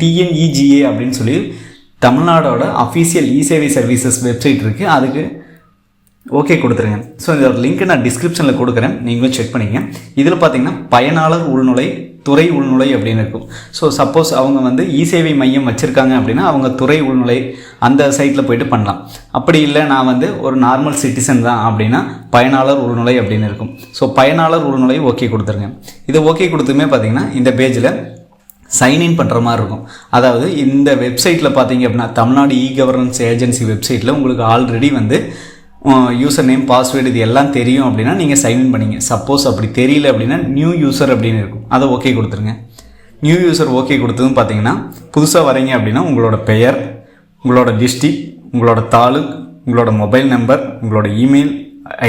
TNEGA அப்படின்னு சொல்லி தமிழ்நாடோட official இ சேவை சர்வீசஸ் வெப்சைட் இருக்குது அதுக்கு ஓகே கொடுத்துருங்க. ஸோ இதோட லிங்க் நான் டிஸ்கிரிப்ஷனில் கொடுக்குறேன். நீங்களும் செக் பண்ணிங்க. இதில் பார்த்தீங்கன்னா பயனாளர் உள்நுழை துறை உள்நுழை அப்படின்னு இருக்கும். ஸோ சப்போஸ் அவங்க வந்து இ சேவை மையம் வச்சுருக்காங்க அப்படின்னா அவங்க துறை உள்நுழை அந்த சைட்டில் போயிட்டு பண்ணலாம். அப்படி இல்லை நான் வந்து ஒரு நார்மல் சிட்டிசன் தான் அப்படின்னா பயனாளர் உள்நுழை அப்படின்னு இருக்கும். ஸோ பயனாளர் உள்நுழை ஓகே கொடுத்துருங்க. இது ஓகே கொடுத்துமே பார்த்தீங்கன்னா இந்த பேஜில் சைன்இன் பண்ணுற மாதிரி இருக்கும். அதாவது இந்த வெப்சைட்டில் பார்த்தீங்க அப்படின்னா தமிழ்நாடு இ கவர்னன்ஸ் ஏஜென்சி வெப்சைட்டில் உங்களுக்கு ஆல்ரெடி வந்து யூசர் நேம் பாஸ்வேர்டு இது எல்லாம் தெரியும் அப்படின்னா நீங்கள் சைன்இன் பண்ணிங்க. சப்போஸ் அப்படி தெரியல அப்படின்னா நியூ யூசர் அப்படின்னு இருக்கும். அதை ஓகே கொடுத்துருங்க. நியூ யூசர் ஓகே கொடுத்ததும் பார்த்தீங்கன்னா புதுசாக வரீங்க அப்படின்னா உங்களோட பெயர் உங்களோட டிஸ்ட்ரிக் உங்களோட தாலுக் உங்களோட மொபைல் நம்பர் உங்களோட இமெயில்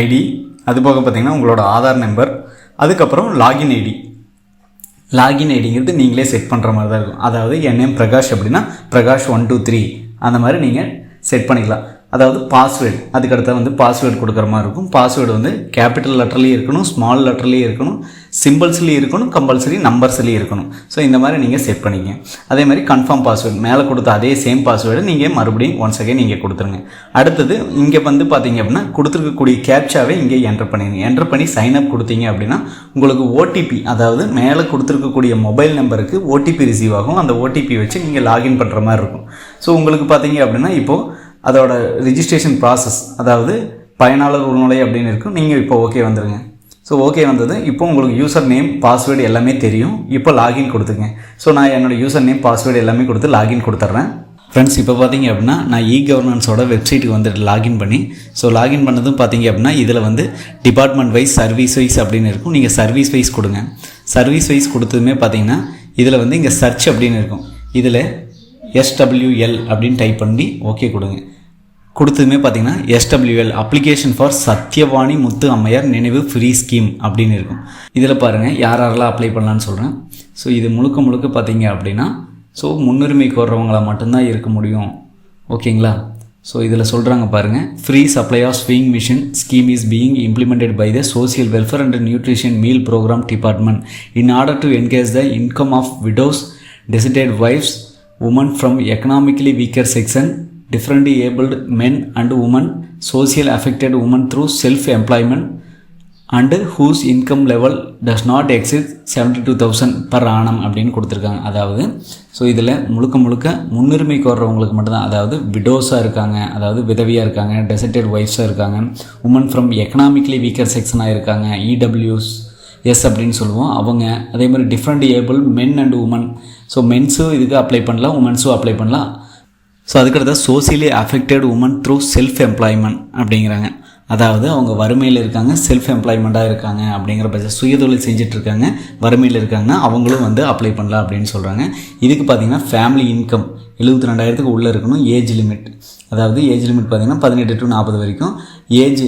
ஐடி அது போக பார்த்தீங்கன்னா உங்களோட ஆதார் நம்பர் அதுக்கப்புறம் லாகின் ஐடி லாகின் ஐடிங்கிறது நீங்களே செட் பண்ணுற மாதிரி தான் இருக்கும். அதாவது என் நேம் பிரகாஷ் அப்படின்னா பிரகாஷ் ஒன் டூ த்ரீ அந்த மாதிரி நீங்கள் செட் பண்ணிக்கலாம். அதாவது பாஸ்வேர்டு அதுக்கடுத்து வந்து பாஸ்வேர்டு கொடுக்குற மாதிரி இருக்கும். பாஸ்வேர்டு வந்து கேபிட்டல் லெட்டர்லேயும் இருக்கணும் ஸ்மால் லெட்டர்லேயும் இருக்கணும் சிம்பிள்ஸ்லேயும் இருக்கணும் கம்பல்சரி நம்பர்ஸ்லேயும் இருக்கணும். ஸோ இந்த மாதிரி நீங்கள் செட் பண்ணிங்க. அதே மாதிரி கன்ஃபார்ம் பாஸ்வேர்டு மேலே கொடுத்த அதே சேம் பாஸ்வேர்டு நீங்கள் மறுபடியும் ஒன்ஸ் செகண்ட் நீங்கள் கொடுத்துருங்க. அடுத்தது இங்கே வந்து பார்த்தீங்க அப்படின்னா கொடுத்துருக்கக்கூடிய கேப்சாவே இங்கே என்டர் பண்ணிடுங்க என்டர் பண்ணி சைன் அப் கொடுத்தீங்க அப்படின்னா உங்களுக்கு ஓடிபி அதாவது மேலே கொடுத்துருக்கக்கூடிய மொபைல் நம்பருக்கு ஓடிபி ரிசீவ் ஆகும். அந்த ஓடிபி வச்சு நீங்கள் லாகின் பண்ணுற மாதிரி இருக்கும். ஸோ உங்களுக்கு பார்த்தீங்க அப்படின்னா இப்போது அதோட ரிஜிஸ்ட்ரேஷன் ப்ராசஸ் அதாவது பயனாளர் உள்நுழை அப்படின்னு இருக்கும். நீங்கள் இப்போ ஓகே வந்துடுங்க ஸோ ஓகே வந்தது. இப்போ உங்களுக்கு யூசர் நேம் பாஸ்வேர்டு எல்லாமே தெரியும். இப்போ லாகின் கொடுத்துங்க ஸோ நான் என்னோட யூசர் நேம் பாஸ்வேர்டு எல்லாமே கொடுத்து லாகின் கொடுத்துட்றேன் ஃப்ரெண்ட்ஸ் இப்போ பார்த்தீங்க அப்படின்னா நான் இ கவர்னன்ஸோட வெப்சைட்டுக்கு வந்துட்டு லாகின் பண்ணி ஸோ லாகின் பண்ணதும் பார்த்தீங்க அப்படின்னா இதில் வந்து டிபார்ட்மெண்ட் வைஸ் சர்வீஸ் வைஸ் அப்படின்னு இருக்கும். நீங்கள் சர்வீஸ் வைஸ் கொடுங்க. சர்வீஸ் வைஸ் கொடுத்ததுமே பார்த்தீங்கன்னா இதில் வந்து இங்கே சர்ச் அப்படின்னு இருக்கும். இதில் எஸ்டபிள்யூஎல் அப்படின்னு டைப் பண்ணி ஓகே கொடுங்க. கொடுத்ததுமே பார்த்தீங்கன்னா SWL application for Sathyavani Muthu Ammaiyar நினைவு ஃப்ரீ ஸ்கீம் அப்படின்னு இருக்கும். இதில் பாருங்கள் யார் யாரெல்லாம் அப்ளை பண்ணலான்னு சொல்கிறேன் ஸோ இது முழுக்க முழுக்க பார்த்தீங்க அப்படின்னா ஸோ முன்னுரிமை கோர்றவங்களா மட்டும்தான் இருக்க முடியும். ஓகேங்களா ஸோ இதில் சொல்கிறாங்க பாருங்கள் free supply of sewing machine scheme is being implemented by the social welfare and nutrition meal programme department in order to engage the income of widows destitute wives women from economically weaker section differently abled men and women social affected women through self employment and whose income level does not exceed seventy two thousand per annum அப்படின்னு கொடுத்துருக்காங்க அதாவது so இதில் முழுக்க முழுக்க முன்னுரிமை கோர்றவங்களுக்கு மட்டும்தான் அதாவது விடோஸாக இருக்காங்க அதாவது விதவியாக இருக்காங்க டெசர்டட் ஒய்ஃப்ஸாக இருக்காங்க உமன் ஃப்ரம் எக்கனாமிக்கலி வீக்கர் செக்ஷனாக இருக்காங்க இடபிள்யூஸ் எஸ் அப்படின்னு சொல்லுவோம். அவங்க அதே மாதிரி different able men and women so மென்ஸும் இதுக்கு அப்ளை பண்ணலாம் உமன்ஸும் அப்ளை பண்ணலாம். ஸோ அதுக்கடுத்த socially affected women through self employment அப்படிங்கிறாங்க. அதாவது அவங்க வறுமையில் இருக்காங்க செல்ஃப் எம்ப்ளாய்மெண்ட்டாக இருக்காங்க அப்படிங்கிற பட்சம் சுயதொழில் செஞ்சிட்ருக்காங்க வறுமையில் இருக்காங்கன்னா அவங்களும் வந்து அப்ளை பண்ணலாம் அப்படின்னு சொல்கிறாங்க இதுக்கு பார்த்தீங்கன்னா ஃபேமிலி இன்கம் எழுபத்தி ரெண்டாயிரத்துக்கு உள்ளே இருக்கணும் ஏஜ் லிமிட் அதாவது ஏஜ் லிமிட் பார்த்திங்கன்னா பதினெட்டு டு நாற்பது வரைக்கும். ஏஜ்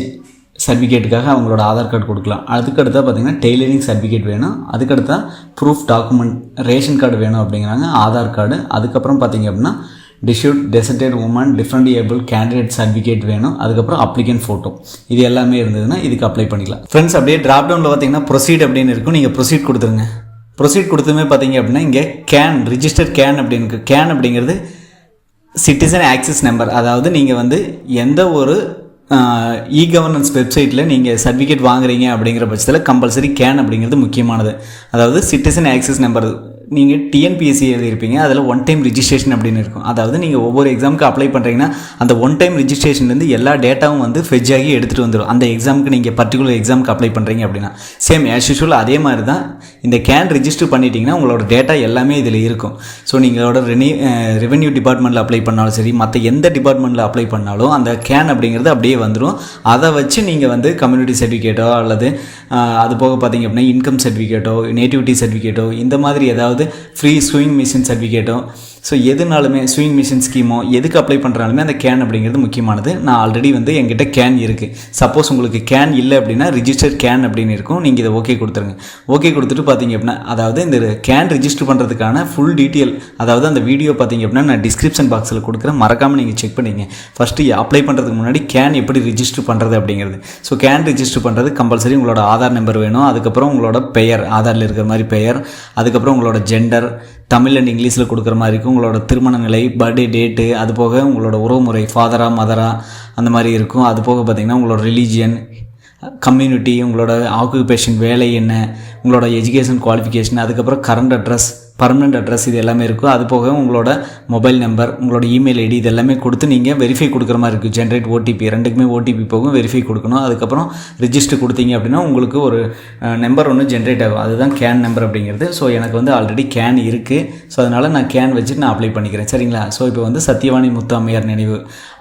சர்டிஃபிகேட்டுக்காக அவங்களோட ஆதார் கார்டு கொடுக்கலாம். அதுக்கடுத்தா பார்த்தீங்கன்னா டெய்லரிங் சர்டிஃபிகேட் வேணும். அதுக்கடுத்தா ப்ரூஃப் டாக்குமெண்ட் ரேஷன் கார்டு வேணும் அப்படிங்கிறாங்க. ஆதார் கார்டு. அதுக்கப்புறம் பார்த்தீங்க அப்படின்னா destitute deserted women different able candidate certificate வேணும். அதுக்கப்புறம் அப்ளிகன் ஃபோட்டோ இது எல்லாமே இருந்ததுன்னா இதுக்கு அப்ளை பண்ணிக்கலாம். ஃப்ரெண்ட்ஸ் அப்படியே ட்ராப் டவுனில் பார்த்தீங்கன்னா ப்ரொசீட் அப்படின்னு இருக்கும். நீங்கள் ப்ரொசீட் கொடுத்துருங்க. ப்ரொசீட் கொடுத்துமே பார்த்தீங்க அப்படின்னா இங்கே கேன் ரிஜிஸ்டர் கேன் அப்படின்னு கேன் அப்படிங்கிறது சிட்டிசன் ஆக்சஸ் நம்பர் அதாவது நீங்கள் வந்து எந்த ஒரு இ கவர்னன்ஸ் வெப்சைட்டில் நீங்கள் சர்டிஃபிகேட் வாங்குறீங்க அப்படிங்கிற பட்சத்தில் கம்பல்சரி கேன் அப்படிங்கிறது முக்கியமானது. அதாவது சிட்டிசன் ஆக்சஸ் நம்பர் நீங்கள் டிஎன்பிஎஸ்சி எழுதியிருப்பீங்க அதில் ஒன் டைம் ரிஜிஸ்ட்ரேஷன் அப்படின்னு இருக்கும். அதாவது நீங்கள் ஒவ்வொரு எக்ஸாமுக்கு அப்ளை பண்ணுறீங்கன்னா அந்த ஒன் டைம் ரிஜிஸ்ட்ரேஷன்லேருந்து எல்லா டேட்டாவும் வந்து ஃபெஜ் ஆகி எடுத்துகிட்டு வந்துடும் அந்த எக்ஸாமுக்கு நீங்கள் பர்டிகுலர் எக்ஸாமுக்கு அப்ளை பண்ணுறீங்க அப்படின்னா. சேம் ஆஸ் யூஷுவல் அதே மாதிரி தான் இந்த கேன் ரிஜிஸ்டர் பண்ணிட்டீங்கன்னா உங்களோட டேட்டா எல்லாமே இதில் இருக்கும். ஸோ நீங்களோட ரெனி ரெவென்யூ டிபார்ட்மெண்ட்டில் அப்ளை பண்ணாலும் சரி மற்ற எந்த டிபார்ட்மெண்ட்டில் அப்ளை பண்ணாலும் அந்த கேன் அப்படிங்கிறது அப்படியே வந்துடும் அதை வச்சு நீங்கள் வந்து கம்யூனிட்டி சர்டிஃபிகேட்டோ அல்லது அது போக பார்த்தீங்க அப்படின்னா இன்கம் சர்டிஃபிகேட்டோ நேட்டிவிட்டி சர்டிஃபிகேட்டோ இந்த மாதிரி ஏதாவது ஃப்ரீ ஸ்விங் மிஷின் சர்டிஃபிகேட்டும் ஸோ எதுனாலுமே ஸ்விங் மிஷின் ஸ்கீமோ எதுக்கு அப்ளை பண்ணுறாலுமே அந்த கேன் அப்படிங்கிறது முக்கியமானது. நான் ஆல்ரெடி வந்து என்கிட்ட கேன் இருக்குது சப்போஸ் உங்களுக்கு கேன் இல்லை அப்படின்னா ரிஜிஸ்டர் கேன் அப்படின்னு இருக்கும். நீங்கள் இதை ஓகே கொடுத்துருங்க. ஓகே கொடுத்துட்டு பார்த்தீங்க அப்படின்னா அதாவது இந்த கேன் ரிஜிஸ்டர் பண்ணுறதுக்கான ஃபுல் டீட்டெயில் அதாவது அந்த வீடியோ பார்த்தீங்க அப்படின்னா நான் டிஸ்கிரிப்ஷன் பாக்ஸில் கொடுக்குறேன். மறக்காமல் நீங்கள் செக் பண்ணிங்க. ஃபஸ்ட்டு அப்ளை பண்ணுறதுக்கு முன்னாடி கேன் எப்படி ரிஜிஸ்டர் பண்ணுறது அப்படிங்கிறது. ஸோ கேன் ரிஜிஸ்டர் பண்ணுறது கம்பல்சரி உங்களோட ஆதார் நம்பர் வேணும். அதுக்கப்புறம் உங்களோட பெயர் ஆதாரில் இருக்கிற மாதிரி பெயர் அதுக்கப்புறம் உங்களோட ஜெண்டர் தமிழ் அண்ட் இங்கிலீஷில் கொடுக்குற மாதிரி இருக்கும். உங்களோட திருமண நிலை பர்த்டே டேட்டு அது போக உங்களோட உறவுமுறை ஃபாதரா மதரா அந்த மாதிரி இருக்கும். அது போக பார்த்திங்கன்னா உங்களோட ரிலீஜியன் கம்யூனிட்டி உங்களோட ஆக்குபேஷன் வேலை என்ன உங்களோட எஜுகேஷன் குவாலிஃபிகேஷன் அதுக்கப்புறம் கரண்ட் அட்ரஸ் பர்மனெண்ட் அட்ரஸ் இது எல்லாமே இருக்கும் அது போக உங்களோட மொபைல் நம்பர் உங்களோட இமெயில் ஐடி இது எல்லாமே கொடுத்து நீங்கள் வெரிஃபை கொடுக்குற மாதிரி இருக்குது ஜென்ரேட் ஓடிபி ரெண்டுக்குமே ஓடிபி போகும் வெரிஃபை கொடுக்கணும். அதுக்கப்புறம் ரிஜிஸ்டர் கொடுத்தீங்க அப்படின்னா உங்களுக்கு ஒரு நம்பர் ஒன்று ஜென்ரேட் ஆகும். அதுதான் கேன் நம்பர் அப்படிங்கிறது. ஸோ எனக்கு வந்து ஆல்ரெடி கேன் இருக்குது ஸோ அதனால் நான் கேன் வச்சுட்டு நான் அப்ளை பண்ணிக்கிறேன். சரிங்களா? ஸோ இப்போ வந்து சத்யவாணி முத்து நினைவு.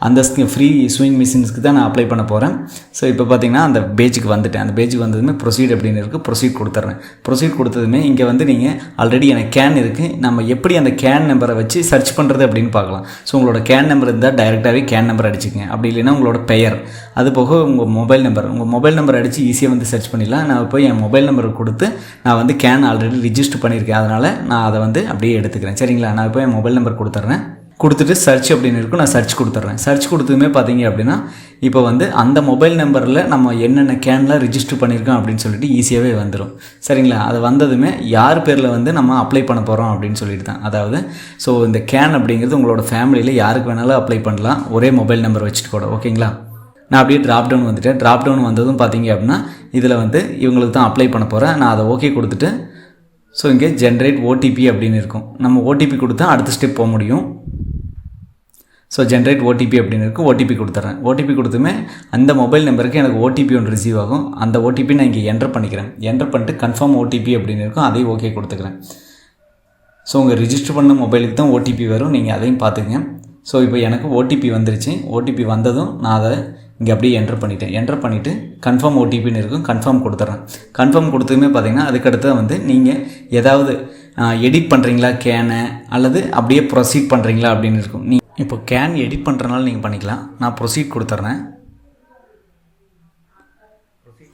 அந்த ஃப்ரீ ஸ்விங் மிஷின்ஸ்க்கு தான் நான் அப்ளை பண்ண போகிறேன் ஸோ இப்போ பார்த்தீங்கன்னா அந்த பேஜுக்கு வந்துட்டேன். அந்த பேஜுக்கு வந்ததுமே ப்ரொசீட் அப்படின்னு இருக்குது ப்ரொசீட் கொடுத்துட்றேன் ப்ரொசீட் கொடுத்ததுமே இங்கே வந்து நீங்கள் ஆல்ரெடி எனக்கு கேன் இருக்குது நம்ம எப்படி அந்த கேன் நம்பரை வச்சு சர்ச் பண்ணுறது அப்படின்னு பார்க்கலாம். ஸோ உங்களோட கேன் நம்பர் இருந்தால் டைரெக்டாகவே கேன் நம்பர் அடிச்சுக்கங்க. அப்படி இல்லைன்னா உங்களோட பெயர். அது போக உங்கள் மொபைல் நம்பர் உங்கள் மொபைல் நம்பர் அடித்து ஈஸியாக வந்து சர்ச் பண்ணிடலாம். நான் போய் என் மொபைல் நம்பர் கொடுத்து நான் வந்து கேன் ஆல்ரெடி ரிஜிஸ்டர் பண்ணியிருக்கேன். அதனால் நான் அதை வந்து அப்படியே எடுத்துக்கிறேன். சரிங்களா? நான் போய் என் மொபைல் நம்பர் கொடுத்துட்றேன். கொடுத்துட்டு சர்ச் அப்படின்னு இருக்கும் நான் சர்ச் கொடுத்துட்றேன். சர்ச் கொடுத்ததுமே பார்த்தீங்க அப்படின்னா இப்போ வந்து அந்த மொபைல் நம்பரில் நம்ம என்னென்ன கேன்லாம் ரிஜிஸ்டர் பண்ணியிருக்கோம் அப்படின்னு சொல்லிட்டு ஈஸியாகவே வந்துடும் சரிங்களா? அது வந்ததுமே யார் பேரில் வந்து நம்ம அப்ளை பண்ண போகிறோம் அப்படின்னு சொல்லிட்டு தான். அதாவது ஸோ இந்த கேன் அப்படிங்கிறது உங்களோட ஃபேமிலியில் யாருக்கு வேணாலும் அப்ளை பண்ணலாம். ஒரே மொபைல் நம்பர் வச்சுட்டு கூட ஓகேங்களா நான் அப்படியே ட்ராப் டவுன் வந்துட்டேன். ட்ராப் டவுன் வந்ததும் பார்த்தீங்க அப்படின்னா இதில் வந்து இவங்களுக்கு தான் அப்ளை பண்ண போகிறேன் நான் அதை ஓகே கொடுத்துட்டு ஸோ இங்கே ஜென்ரேட் ஓடிபி அப்படின்னு இருக்கும். நம்ம ஓடிபி கொடுத்தா அடுத்த ஸ்டெப் போக முடியும். ஸோ ஜென்ரேட் ஓடிபி அப்படின்னு இருக்கும் ஓடிபி கொடுத்துட்றேன் ஓடிபி கொடுத்துமே அந்த மொபைல் நம்பருக்கு எனக்கு ஓடிபி ஒன்று ரிசீவ் ஆகும் அந்த ஓடிபி நான் இங்கே என்டர் பண்ணிக்கிறேன் என்டர் பண்ணிட்டு கன்ஃபார்ம் ஓடிபி அப்படின்னு இருக்கும் அதையும் ஓகே கொடுத்துக்கிறேன் ஸோ உங்கள் ரிஜிஸ்டர் பண்ண மொபைலுக்கு தான் ஓடிபி வரும் நீங்கள் அதையும் பார்த்துக்குங்க ஸோ இப்போ எனக்கு ஓடிபி வந்துருச்சு ஓடிபி வந்ததும் நான் அதை இங்கே அப்படியே என்டர் பண்ணிட்டேன் என்டர் பண்ணிவிட்டு கன்ஃபார்ம் ஓடிபின்னு இருக்கும் கன்ஃபார்ம் கொடுத்துட்றேன் கன்ஃபார்ம் கொடுத்ததுமே பார்த்தீங்கன்னா அதுக்கடுத்து வந்து நீங்கள் ஏதாவது எடிட் பண்ணுறீங்களா கேனை அல்லது அப்படியே ப்ரொசீட் பண்ணுறீங்களா அப்படின்னு இருக்கும் நீ இப்போ கேன் எடிட் பண்ணுறனால நீங்கள் பண்ணிக்கலாம். நான் ப்ரொசீட் கொடுத்துட்றேன்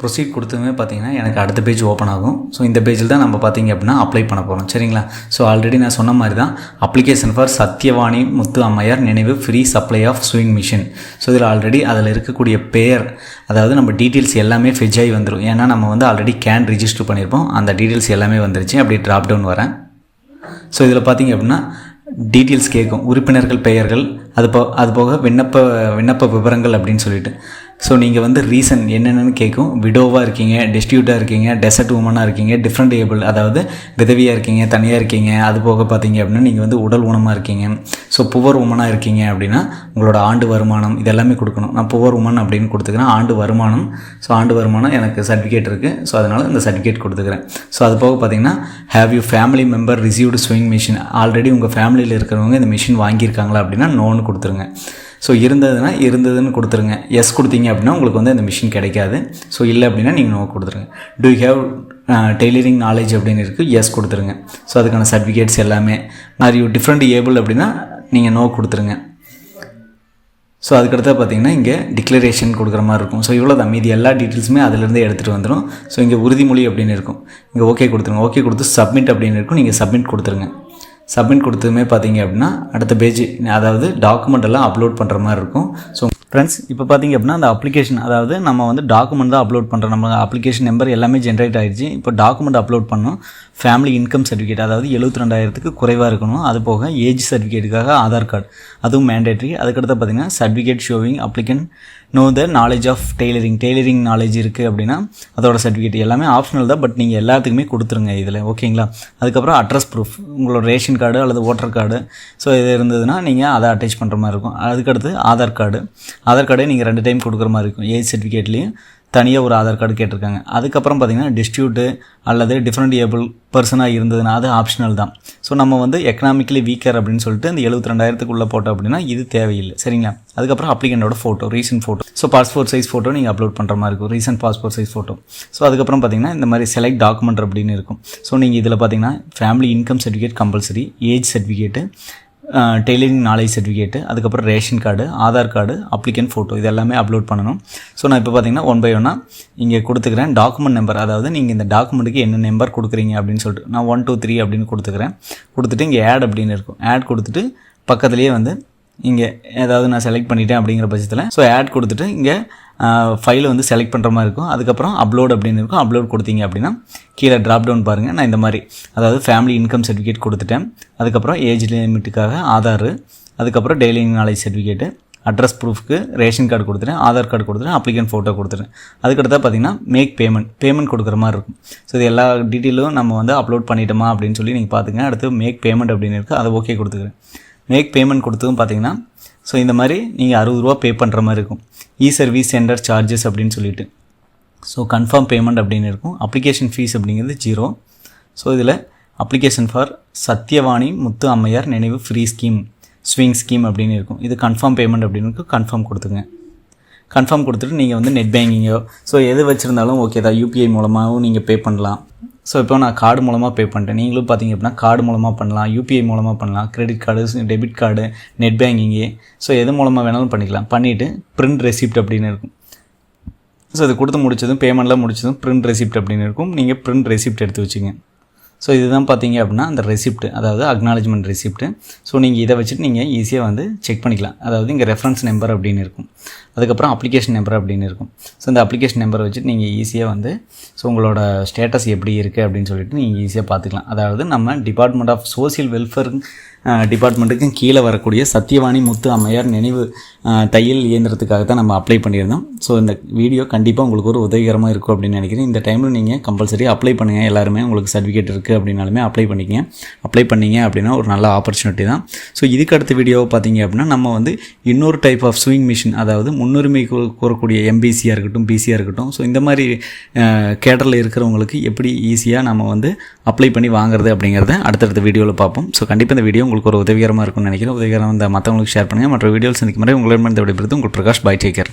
ப்ரொசீட் கொடுத்ததுமே பார்த்தீங்கன்னா எனக்கு அடுத்த பேஜ் ஓப்பன் ஆகும். ஸோ இந்த பேஜில் தான் நம்ம பார்த்தீங்க அப்படின்னா அப்ளை பண்ண போகிறோம் சரிங்களா? ஸோ ஆல்ரெடி நான் சொன்ன மாதிரி தான் அப்ளிகேஷன் ஃபார் சத்யவாணி முத்து அம்மையார் நினைவு free supply of sewing machine so இதில் ஆல்ரெடி அதில் இருக்கக்கூடிய பேர் அதாவது நம்ம டீட்டெயில்ஸ் எல்லாமே ஃபெஜ் ஆகி வந்துடும் ஏன்னா நம்ம வந்து ஆல்ரெடி கேன் ரிஜிஸ்டர் பண்ணியிருப்போம். அந்த டீட்டெயில்ஸ் எல்லாமே வந்துருச்சு. அப்படியே ட்ராப் டவுன் வரேன். ஸோ இதில் பார்த்தீங்க அப்படின்னா டீட்டெயில்ஸ் கேட்கும் உறுப்பினர்கள் பெயர்கள் அது போ அது போக விண்ணப்ப விண்ணப்ப விவரங்கள் அப்படின்னு சொல்லிட்டு. ஸோ நீங்கள் வந்து ரீசன் என்னென்னு கேட்கும் விடோவாக இருக்கீங்க டிஸ்ட்ரியூட்டாக இருக்கீங்க டெசர்ட் உமனாக இருக்கீங்க டிஃப்ரெண்ட் ஏபிள் அதாவது விதவியாக இருக்கீங்க தனியாக இருக்கீங்க அது போக பார்த்தீங்க அப்படின்னா நீங்கள் வந்து உடல் ஊனமாக இருக்கீங்க. ஸோ புவர் உமனாக இருக்கீங்க அப்படின்னா உங்களோட ஆண்டு வருமானம் இதெல்லாமே கொடுக்கணும். நான் புவர் உமன் அப்படின்னு கொடுத்துக்கிறேன். ஆண்டு வருமானம். ஸோ ஆண்டு வருமானம் எனக்கு சர்டிஃபிகேட் இருக்குது ஸோ அதனால் இந்த சர்டிஃபிகேட் கொடுத்துக்கிறேன். ஸோ அது போக பார்த்தீங்கன்னா have you family member received sewing machine already உங்கள் ஃபேமிலியில் இருக்கிறவங்க இந்த மிஷின் வாங்கியிருக்காங்களா அப்படின்னா நோன்னு கொடுத்துருங்க. ஸோ இருந்ததுன்னா இருந்ததுன்னு கொடுத்துருங்க. எஸ் கொடுத்தீங்க அப்படின்னா உங்களுக்கு வந்து அந்த மிஷின் கிடைக்காது. ஸோ இல்லை அப்படின்னா நீங்கள் நோ கொடுத்துருங்க. டூ ஹேவ் டெய்லரிங் நாலேஜ் அப்படின்னு இருக்குது எஸ் கொடுத்துருங்க. ஸோ அதுக்கான சர்டிஃபிகேட்ஸ் எல்லாமே. ஆர் யூ டிஃப்ரெண்ட் ஏபிள் அப்படின்னா நீங்கள் நோ கொடுத்துருங்க. ஸோ அதுக்கடுத்து பார்த்தீங்கன்னா இங்கே டிக்ளரேஷன் கொடுக்குற மாதிரி இருக்கும். ஸோ இவ்வளோ தான். மீதி எல்லா டீட்டெயில்ஸுமே அதிலேருந்தே எடுத்துகிட்டு வந்துடும் ஸோ இங்கே உறுதிமொழி அப்படின்னு இருக்கும். இங்கே ஓகே கொடுத்துருங்க. ஓகே கொடுத்து சப்மிட் அப்படின்னு இருக்கும். நீங்கள் சப்மிட் கொடுத்துருங்க. சப்மிட் கொடுத்ததுமே பார்த்தீங்க அப்படின்னா அடுத்த பேஜ் அதாவது டாக்குமெண்ட் எல்லாம் அப்லோட் பண்ணுற மாதிரி இருக்கும். ஸோ ஃப்ரெண்ட்ஸ் இப்போ பார்த்தீங்க அப்படின்னா அந்த அப்ளிகேஷன் அதாவது நம்ம வந்து டாக்குமெண்ட் தான் அப்லோட் பண்ணுறோம் நம்ம அப்ளிகேஷன் நம்பர் எல்லாமே ஜென்ரேட் ஆகிடுச்சு இப்போ டாக்குமெண்ட் அப்லோட் பண்ணோம். ஃபேமிலி இன்கம் சர்டிஃபிகேட் அதாவது எழுபத்தி ரெண்டாயிரத்துக்கு குறைவாக இருக்கணும். அது போக ஏஜ் சர்டிஃபிகேட்டுக்காக ஆதார் கார்டு அதுவும் மேண்டேட்ரி அதுக்கடுத்து பார்த்தீங்கன்னா certificate showing applicant know the knowledge of tailoring tailoring knowledge இருக்குது அப்படின்னா அதோட சர்டிஃபிகேட் எல்லாமே ஆப்ஷனல் தான் பட் நீங்கள் எல்லாத்துக்குமே கொடுத்துருங்க இதில். ஓகேங்களா அதுக்கப்புறம் அட்ரஸ் ப்ரூஃப் உங்களோட ரேஷன் கார்டு அல்லது ஓட்டர் கார்டு ஸோ இது இருந்ததுன்னா நீங்கள் அதை அட்டாச் பண்ணுற மாதிரி இருக்கும். அதுக்கடுத்து ஆதார் கார்டு ஆதார் கார்டே நீங்கள் ரெண்டு டைம் கொடுக்குற மாதிரி இருக்கும். ஏஜ் சர்டிஃபிகேட்லேயும் தனியாக ஒரு ஆதார் கார்டு கேட்டிருக்காங்க. அதுக்கப்புறம் பார்த்தீங்கன்னா டிஸ்ட்ரியூட்டு அல்லது டிஃப்ரெண்ட் ஏபிள் பர்சனாக இருந்ததுன்னா அது ஆப்ஷனல் தான். ஸோ நம்ம வந்து எக்கனாமிக்கலி வீக்கர் அப்படின்னு சொல்லிட்டு இந்த எழுபத்தி ரெண்டாயிரத்துக்குள்ளே போட்டோம் அப்படின்னா இது தேவையில்லை. சரிங்களா? அதுக்கப்புறம் அப்ளிகண்டோட photo recent photo so passport size photo நீங்கள் அப்லோட் பண்ணுற மாதிரி இருக்கும். Recent passport size photo so அதுக்கப்புறம் பார்த்தீங்கன்னா இந்த மாதிரி செலக்ட் டாக்குமெண்ட் அப்படின்னு இருக்கும். ஸோ நீங்கள் இதில் பார்த்தீங்கன்னா family income certificate compulsory age certificate tailoring knowledge certificate அதுக்கப்புறம் ration card Aadhaar card applicant photo இது எல்லாமே அப்லோட் பண்ணணும். ஸோ நான் இப்போ பார்த்தீங்கன்னா ஒன் பை ஒன்னாக இங்கே கொடுத்துக்கிறேன். டாக்குமெண்ட் நம்பர் அதாவது நீங்கள் இந்த டாக்குமெண்ட்டுக்கு என்ன நம்பர் கொடுக்குறீங்க அப்படின்னு சொல்லிட்டு நான் ஒன் டூ த்ரீ அப்படின்னு கொடுத்துக்கிறேன். கொடுத்துட்டு இங்கே ஆட் அப்படின்னு இருக்கும். ஆட் கொடுத்துட்டு பக்கத்துலேயே வந்து இங்கே ஏதாவது நான் செலக்ட் பண்ணிட்டேன் அப்படிங்கிற பட்சத்தில் ஸோ ஆட் கொடுத்துட்டு இங்கே ஃபைலை வந்து செலக்ட் பண்ணுற மாதிரி இருக்கும். அதுக்கப்புறம் அப்லோட் அப்படின்னு இருக்கும். அப்லோட் கொடுத்தீங்க அப்படின்னா கீழே ட்ராப் டவுன் பாருங்கள் நான் இந்த மாதிரி அதாவது ஃபேமிலி இன்கம் சர்டிஃபிகேட் கொடுத்துட்டேன். அதுக்கப்புறம் ஏஜ் லிமிட்டுக்காக ஆதார் அதுக்கப்புறம் டெய்லி நாலேஜ் சர்டிஃபிகேட்டு அட்ரஸ் ப்ரூஃப்க்கு ரேஷன் கார்டு கொடுத்துட்டேன். ஆதார் கார்டு கொடுத்துட்டேன். அப்ளிகன் ஃபோட்டோ கொடுத்துட்டேன். அதுக்கடுத்தா பார்த்தீங்கன்னா மேக் பேமெண்ட் பேமெண்ட் கொடுக்குற மாதிரி இருக்கும். ஸோ இது எல்லா டீட்டெயிலும் நம்ம வந்து அப்லோட் பண்ணிட்டோமா அப்படின்னு சொல்லி நீங்கள் பார்த்துங்க அடுத்து மேக் பேமெண்ட் அப்படின்னு இருக்குது அதை ஓகே கொடுத்துக்கிறேன். மேக் பேமெண்ட் கொடுத்ததும் பார்த்தீங்கன்னா ஸோ இந்த மாதிரி நீங்கள் அறுபது ரூபா பே பண்ணுற மாதிரி இருக்கும். இ சர்வீஸ் சென்டர் சார்ஜஸ் அப்படின்னு சொல்லிட்டு. ஸோ கன்ஃபார்ம் பேமெண்ட் அப்படின்னு இருக்கும். அப்ளிகேஷன் ஃபீஸ் அப்படிங்கிறது ஜீரோ ஸோ இதில் அப்ளிகேஷன் ஃபார் சத்யவாணி முத்து அம்மையார் நினைவு ஃப்ரீ ஸ்கீம் ஸ்விங் ஸ்கீம் அப்படின்னு இருக்கும். இது கன்ஃபார்ம் பேமெண்ட் அப்படின்னு இருக்கும் கன்ஃபார்ம் கொடுத்துங்க கன்ஃபார்ம் கொடுத்துட்டு நீங்கள் வந்து நெட் பேங்கிங்கோ ஸோ எது வச்சுருந்தாலும் ஓகே தான். யூபிஐ மூலமாகவும் நீங்கள் பே பண்ணலாம். ஸோ இப்போ நான் கார்டு மூலமாக பே பண்ணிட்டேன். நீங்களும் பார்த்தீங்க அப்படின்னா கார்டு மூலமாக பண்ணலாம். யூபிஐ மூலமாக பண்ணலாம். Credit card debit card net banking so எது மூலமாக வேணாலும் பண்ணிக்கலாம். பண்ணிவிட்டு பிரிண்ட் ரெசிப்ட் அப்படின்னு இருக்கும். ஸோ இது கொடுத்து முடிச்சதும் பேமெண்ட்லாம் முடிச்சதும் பிரிண்ட் ரெசிப்ட் அப்படின்னு இருக்கும். நீங்கள் பிரிண்ட் ரெசிப்ட் எடுத்து வச்சுங்க. ஸோ இதுதான் பார்த்தீங்க அப்படின்னா அந்த ரெசிப்ட் அதாவது அக்னாலஜ்மெண்ட் ரெசிப்ட் ஸோ நீங்கள் இதை வச்சுட்டு நீங்கள் ஈஸியாக வந்து செக் பண்ணிக்கலாம். அதாவது இங்கே ரெஃபரன்ஸ் நம்பர் அப்படின்னு இருக்கும். அதுக்கப்புறம் அப்ளிகேஷன் நம்பர் அப்படின்னு இருக்கும். ஸோ இந்த அப்ளிகேஷன் நம்பரை வச்சுட்டு நீங்கள் ஈஸியாக வந்து ஸோ உங்களோட ஸ்டேட்டஸ் எப்படி இருக்குது அப்படின்னு சொல்லிட்டு நீங்கள் ஈஸியாக பார்த்துக்கலாம். அதாவது நம்ம டிபார்ட்மெண்ட் ஆஃப் சோசியல் வெல்ஃபேர் டிபார்ட்மெண்ட்டுக்கும் கீழே வரக்கூடிய சத்யவாணி முத்து அம்மையார் நினைவு தையல் இயந்திரத்துக்காக தான் நம்ம அப்ளை பண்ணியிருந்தோம். ஸோ இந்த வீடியோ கண்டிப்பாக உங்களுக்கு ஒரு உதவிகரமாக இருக்கும் அப்படின்னு நினைக்கிறேன். இந்த டைமில் நீங்கள் கம்பல்சரி அப்ளை பண்ணுங்கள் எல்லாருமே உங்களுக்கு சர்டிஃபிகேட் இருக்குது அப்படின்னாலுமே அப்ளை பண்ணிக்கங்க. அப்ளை பண்ணிங்க அப்படின்னா ஒரு நல்ல ஆப்பர்ச்சுனிட்டி தான். ஸோ இதுக்கு அடுத்த வீடியோவை பார்த்தீங்க அப்படின்னா நம்ம வந்து இன்னொரு டைப் ஆஃப் ஸ்விங் மிஷின் அதாவது முன்னுரிமை கூறக்கூடிய எம்பிசியாக இருக்கட்டும் பிசியாக இருக்கட்டும். ஸோ இந்த மாதிரி கேட்டரில் இருக்கிறவங்களுக்கு எப்படி ஈஸியாக நம்ம வந்து அப்ளை பண்ணி வாங்குறது அப்படிங்கிறத அடுத்தடுத்த வீடியோவில் பார்ப்போம். ஸோ கண்டிப்பாக இந்த வீடியோ உங்களுக்கு ஒரு உதவிகரமாக இருக்கும்னு நினைக்கிறேன். உதவிகரம் இந்த மற்றவங்களுக்கு ஷேர் பண்ணுங்கள் மற்ற வீடியோஸ் சந்திக்கும் முறை உங்களிடமிருந்து விடைபெறுது உங்கள் பிரகாஷ் பாய் டேக்கர்